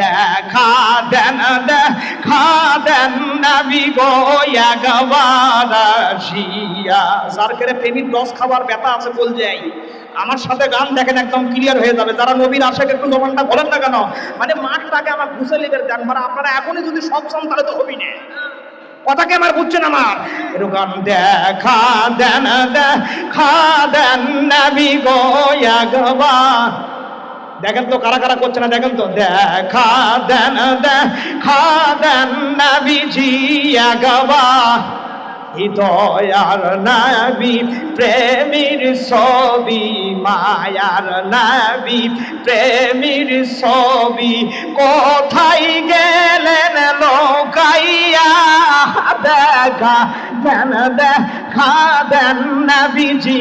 দেখা দেন দেখা দেন নবী গো, একবার আসিয়া। যার করে প্রেমিক রস খাবার ব্যথা আছে, বল যাই। আমার সাথে গান দেখেন, একদম ক্লিয়ার হয়ে যাবে। যারা নবীর আশেক, একটু জবানটা বলেন না কেন? মানে মাঠটাকে আমার ঘুষে লেগে দেন মানে আপনারা এখনই যদি সব চান, তাহলে তো হবি না। কথাকে আমার বুঝছেন আমার? এরকম দেখা দেন দেখা দেন নবী গো, একবার। দেখেন তো কারা কারা করছে না, দেখেন তো। দেখা দেন দেখা দেন নবীজি একবার হৃদয়ার নবী, প্রেমীর ছবি, মায়ার নবী, প্রেমীর ছবি। গেলেন লোকাইয়া দেখা, যেন দেখা দেন নবীজি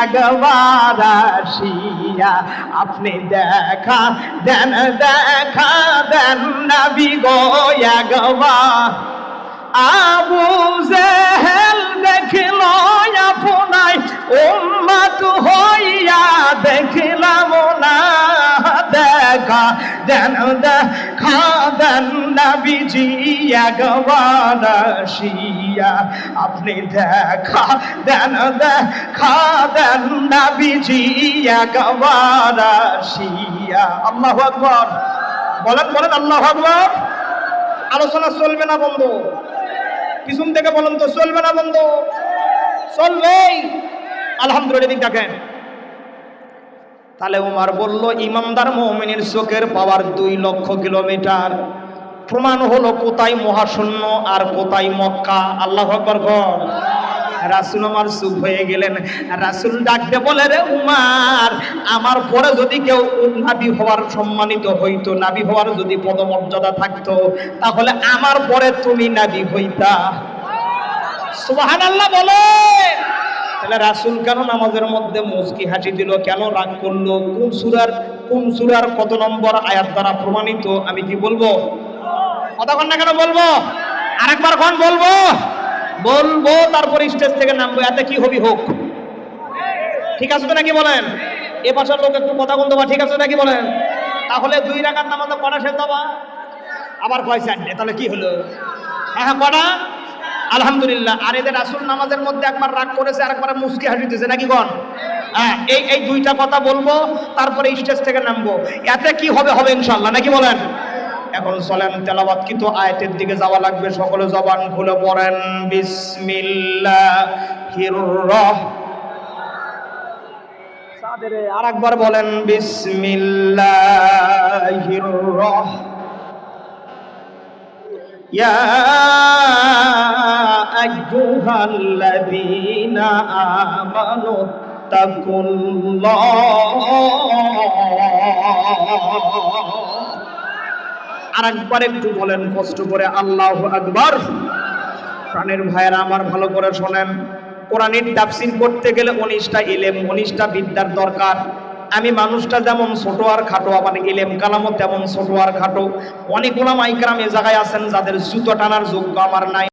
একবার আসিয়া। আপনি দেখা দেন দেখা দেন নবী গো একবার। আবু দেখা দেন দেখা দেন নবীজি, একবার আসিয়া আপনি দেখা, দেন দেখা দেন নবীজি, একবার আসিয়া। আল্লাহু আকবার। বলেন বলেন, আল্লাহু আকবার। আলোচনা চলবে না বন্ধ। পিছন থেকে বলেন তো, চলবে না বন্ধ। চলবেই। আলহামদুলিল্লাহ দেখেন। তাহলে উমার বলল, ইমামদার মমিনের চোখের পাওয়ার দুই লক্ষ কিলোমিটার। প্রমাণ হলো কোথায় মহাশূন্য আর কোথায় মক্কা। আল্লাহ আকবর রাসুল আমার চুপ হয়ে গেলেন। রাসুল ডাকতে বলে, রে উমার, আমার পরে যদি কেউ নাবি হওয়ার সম্মানিত হইতো, নাবি হওয়ার যদি পদমর্যাদা থাকতো, তাহলে আমার পরে তুমি নাবি হইতা। সুবাহান আল্লাহ বলে। তাহলে রাসুল কেন নামাজের মধ্যে মুসকি হাসি দিল? কেন রাগ করল? কোন সুরার কোন সুরার কত নম্বর আয়াত দ্বারা প্রমাণিত? আমি কি বলব? কতক্ষণ না কেন বলব? আরেকবার ক্ষণ বলব? বলব, তারপর স্টেজ থেকে নামবো, এতে কি হবি হোক? ঠিক আছে তো নাকি বলেন? এ পাশের লোক একটু কথা বলতে ঠিক আছে নাকি বলেন? তাহলে দুই রাখার নামাজে কটা শেষ দেবা আবার কয় চারটে? তাহলে কি হলো? হ্যাঁ হ্যাঁ কটা? আলহামদুলিল্লাহ। আর এদের আসল নামাজের মধ্যে একবার রাগ করেছে আর একবার মুসকি হাসিতেছে, নাকি গন হ্যাঁ এই এই দুইটা কথা বলব, তারপরে স্টেজ থেকে নামবো। এতে কি হবে হবে ইনশাল্লাহ নাকি বলেন? এখন চলেন তেলাবাদ কিন্তু আয়াতের দিকে যাওয়া লাগবে, সকলে জবান খুলে পড়েন, বিসমিল্লাহির রহ আর একবার বলেন, বিসমিল্লাহির রহ يا أيها الذين آمنوا اتقوا الله আর একবার একটু বলেন কষ্ট করে আল্লাহ আকবার প্রাণের ভাইয়েরা আমার ভালো করে শোনেন কোরআনের তাফসির করতে গেলে উনিশটা ইলেম উনিশটা বিদ্যার দরকার আমি মানুষটা যেমন ছোট আর খাটো আমার ইলেম কালামও তেমন ছোট আর খাটো অনেক ওলামা ইকরাম এ জায়গায় আছেন যাদের জুতো টানার যোগ্য আমার নাই